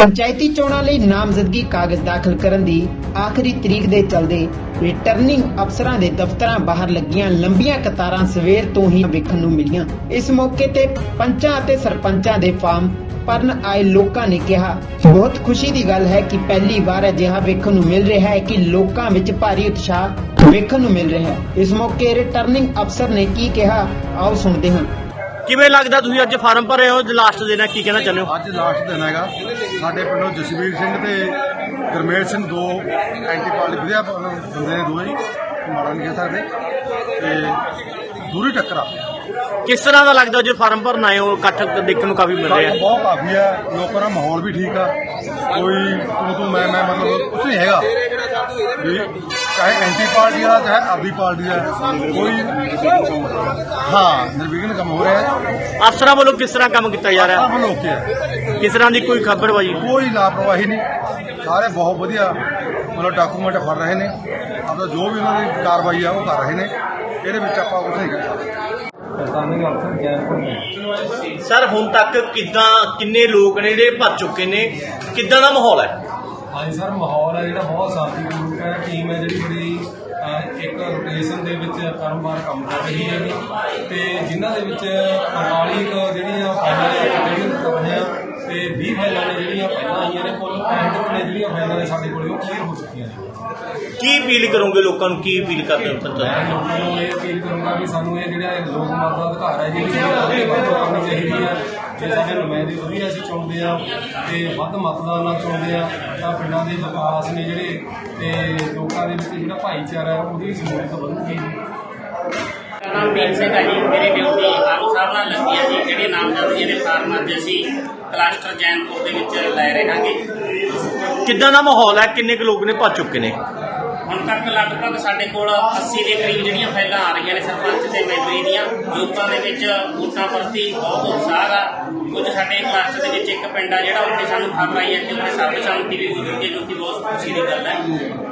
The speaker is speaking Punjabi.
ਪੰਚਾਇਤੀ ਚੋਣਾਂ ਲਈ ਨਾਮਜ਼ਦਗੀ ਕਾਗਜ਼ ਦਾਖਲ ਕਰਨ ਦੀ ਆਖਰੀ ਤਰੀਕ ਦੇ ਚਲਦੇ ਰਿਟਰਨਿੰਗ ਅਫਸਰਾਂ ਦੇ ਦਫ਼ਤਰਾਂ ਬਾਹਰ ਲੱਗੀਆਂ ਲੰਬੀਆਂ ਕਤਾਰਾਂ ਸਵੇਰ ਤੋਂ ਹੀ ਵੇਖਣ ਨੂੰ ਮਿਲੀਆਂ। ਇਸ ਮੌਕੇ ਤੇ ਪੰਚਾਂ ਅਤੇ ਸਰਪੰਚਾਂ ਦੇ ਫਾਰਮ ਭਰਨ ਆਏ ਲੋਕਾਂ ਨੇ ਕਿਹਾ, ਬਹੁਤ ਖੁਸ਼ੀ ਦੀ ਗੱਲ ਹੈ ਕਿ ਪਹਿਲੀ ਵਾਰ ਅਜਿਹਾ ਵੇਖਣ ਨੂੰ ਮਿਲ ਰਿਹਾ ਹੈ ਕਿ ਲੋਕਾਂ ਵਿੱਚ ਭਾਰੀ ਉਤਸ਼ਾਹ ਵੇਖਣ ਨੂੰ ਮਿਲ ਰਿਹਾ ਹੈ। ਇਸ ਮੌਕੇ ਰਿਟਰਨਿੰਗ ਅਫਸਰ ਨੇ ਕੀ ਕਿਹਾ, ਆਓ ਸੁਣਦੇ ਹਾਂ। ਕਿਵੇਂ ਲੱਗਦਾ ਤੁਸੀਂ ਅੱਜ ਫਾਰਮ ਭਰੇ ਹੋ? ਲਾਸਟ ਦਿਨ ਹੈ ਕੀ ਕਹਿਣਾ ਚਾਹੁੰਦੇ ਹੋ? ਅੱਜ ਲਾਸਟ ਦਿਨ ਹੈਗਾ। ਸਾਡੇ ਪਿੰਡੋਂ ਜਸਵੀਰ ਸਿੰਘ ਤੇ ਗੁਰਮੇਲ ਸਿੰਘ ਦੋ ਐਂਟੀ ਪਾਰਟੀ ਵਧੀਆ ਬੰਦੇ ਨੇ ਦੋਏ ਨਹੀਂ ਕਹਿ ਸਕਦੇ। ਤੇ ਦੂਰੀ ਟੱਕਰਾ ਕਿਸ ਤਰ੍ਹਾਂ ਦਾ ਲੱਗਦਾ ਜੇ ਫਾਰਮ ਭਰਨ ਆਏ ਹੋ ਇਕੱਠ ਦੇਖਣ ਨੂੰ ਕਾਫੀ ਮਿਲ ਰਿਹਾ ਬਹੁਤ ਕਾਫੀ ਹੈ ਲੋਕਾਂ ਦਾ ਮਾਹੌਲ ਵੀ ਠੀਕ ਆ। ਕੋਈ ਤੂੰ ਤੂੰ ਮੈਂ ਮੈਂ ਮਤਲਬ ਕੁਛ ਨਹੀਂ ਹੈਗਾ। ਵੀ ਚਾਹੇ ਐਂਟੀ ਪਾਰਟੀ ਵਾਲਾ ਚਾਹੇ ਆਪਦੀ ਪਾਰਟੀ ਦਾ ਕੋਈ ਹਾਂ ਨਿਰਵਿਘਨ ਕੰਮ ਹੋ ਰਿਹਾ ਹੈ। ਅਫਸਰਾਂ ਵੱਲੋਂ ਕਿਸ ਤਰ੍ਹਾਂ ਕੰਮ ਕੀਤਾ ਜਾ ਰਿਹਾ? ਸਭ ਲੋਕ ਹੈ? ਕਿਸ ਤਰ੍ਹਾਂ ਦੀ ਕੋਈ ਖਬਰਬਾਜੀ ਕੋਈ ਲਾਪਰਵਾਹੀ ਨਹੀਂ। ਸਾਰੇ ਬਹੁਤ ਵਧੀਆ ਮਤਲਬ ਡਾਕੂਮੈਂਟ ਫੜ ਰਹੇ ਨੇ। ਆਪਦਾ ਜੋ ਵੀ ਉਹਨਾਂ ਦੀ ਕਾਰਵਾਈ ਆ ਉਹ ਕਰ ਰਹੇ ਨੇ। ਇਹਦੇ ਵਿੱਚ ਆਪਾਂ ਕੁਝ ਨਹੀਂ ਕਰ ਸਕਦੇ ਸਰ ਹੁਣ ਤੱਕ ਕਿੱਦਾਂ ਕਿੰਨੇ ਲੋਕ ਨੇ ਜਿਹੜੇ ਭਰ ਚੁੱਕੇ ਨੇ? ਕਿੱਦਾਂ ਦਾ ਮਾਹੌਲ ਹੈ? ਹਾਂਜੀ ਸਰ ਮਾਹੌਲ ਹੈ ਜਿਹੜਾ ਬਹੁਤ ਸ਼ਾਂਤੀਪੂਰਵਕ ਹੈ। ਟੀਮ ਹੈ ਜਿਹੜੀ ਬੜੀ ਇੱਕ ਰੋਟੇਸ਼ਨ ਦੇ ਵਿੱਚ ਕਰਮਵਾਰ ਕੰਮ ਕਰ ਰਹੀ ਹੈ। ਤੇ ਜਿਨ੍ਹਾਂ ਦੇ ਵਿੱਚ 45 ਕੁ ਜਿਹੜੀਆਂ ਫਾਈਲਾਂ ਜਿਹੜੀਆਂ ਕਰਨੀਆਂ ਤੇ 20 ਫਾਈਲਾਂ ਨੇ ਜਿਹੜੀਆਂ ਪਹਿਲਾਂ ਆਈਆਂ ਨੇ ਕੁੱਲ 65 ਨੇ ਜਿਹੜੀਆਂ ਫਾਈਲਾਂ ਨੇ ਸਾਡੇ ਕੋਲ ਉਹ ਕਲੀਅਰ ਹੋ ਚੁੱਕੀਆਂ ਨੇ। ਕੀ ਅਪੀਲ ਕਰੋਗੇ ਲੋਕਾਂ ਨੂੰ? ਕੀ ਅਪੀਲ ਕਰਦੇ ਹੋ ਮੈਂ ਪੰਚਾਇਤ ਲੋਕਾਂ ਨੂੰ ਇਹ ਅਪੀਲ ਕਰੂੰਗਾ ਕਿ ਸਾਨੂੰ ਇਹ ਜਿਹੜਾ ਲੋਕ ਮਤ ਦਾ ਅਧਿਕਾਰ ਹੈ ਜਿਹੜੀ ਉਹਦੀ ਕਰਨੀ ਚਾਹੀਦੀ ਹੈ। ਜੇ ਸਾਡੇ ਨੁਮਾਇੰਦੇ ਵਧੀਆ ਅਸੀਂ ਚੁਣਦੇ ਆ ਤੇ ਵੱਧ ਮਤਦਾਨ ਨਾਲ ਚੁਣਦੇ ਆ ਤਾਂ ਪਿੰਡਾਂ ਦੇ ਵਿਕਾਸ ਨੇ ਜਿਹੜੇ ਤੇ ਲੋਕਾਂ ਦੇ ਵਿੱਚ ਜਿਹੜਾ ਭਾਈਚਾਰਾ ਹੈ ਉਹਦੀ ਸਮੂਹਤ ਵਧੂਗੀ। ਨਾਮ ਵੀਰ ਸਿੰਘ ਹੈ ਜੀ ਮੇਰੇ ਡਿਊਟੀ ਆਮ ਸਾਹਿਬ ਨਾਲ ਲੱਗੀ ਹੈ ਜੀ ਜਿਹੜੇ ਨਾਮਜ਼ਦਗੀ ਦੇ ਫਾਰਮ ਅੱਜ ਅਸੀਂ ਕਲਸਟਰ ਜੈਨਪੁਰ ਦੇ ਵਿੱਚ ਲੈ ਰਹੇ ਹਾਂਗੇ। ਕਿੱਦਾਂ ਦਾ ਮਾਹੌਲ ਹੈ? ਕਿੰਨੇ ਕੁ ਲੋਕ ਨੇ ਭਰ ਚੁੱਕੇ ਨੇ? ਹੁਣ ਤੱਕ ਲਗਭਗ ਸਾਡੇ ਕੋਲ 80 ਦੇ ਕਰੀਬ ਜਿਹੜੀਆਂ ਫਾਈਲਾਂ ਆ ਰਹੀਆਂ ਨੇ ਸਰਪੰਚ ਤੇ ਮੈਂਬਰੀ ਦੀਆਂ ਲੋਕਾਂ ਦੇ ਵਿੱਚ ਵੋਟਾਂ ਪ੍ਰਤੀ ਬਹੁਤ ਉਤਸ਼ਾਹ ਆ। ਕੁਝ ਸਾਡੇ ਕਲਸਟਰ ਦੇ ਵਿੱਚ ਇੱਕ ਪਿੰਡ ਆ ਜਿਹੜਾ ਉੱਥੇ ਸਾਨੂੰ ਖਬਰ ਆਈ ਹੈ ਕਿ ਉੱਥੇ ਸਰਬਸੰਮਤੀ ਵੀ ਹੋ ਚੁੱਕੀ ਹੈ, ਜੋ ਕਿ ਬਹੁਤ ਖੁਸ਼ੀ ਦੀ ਗੱਲ ਹੈ।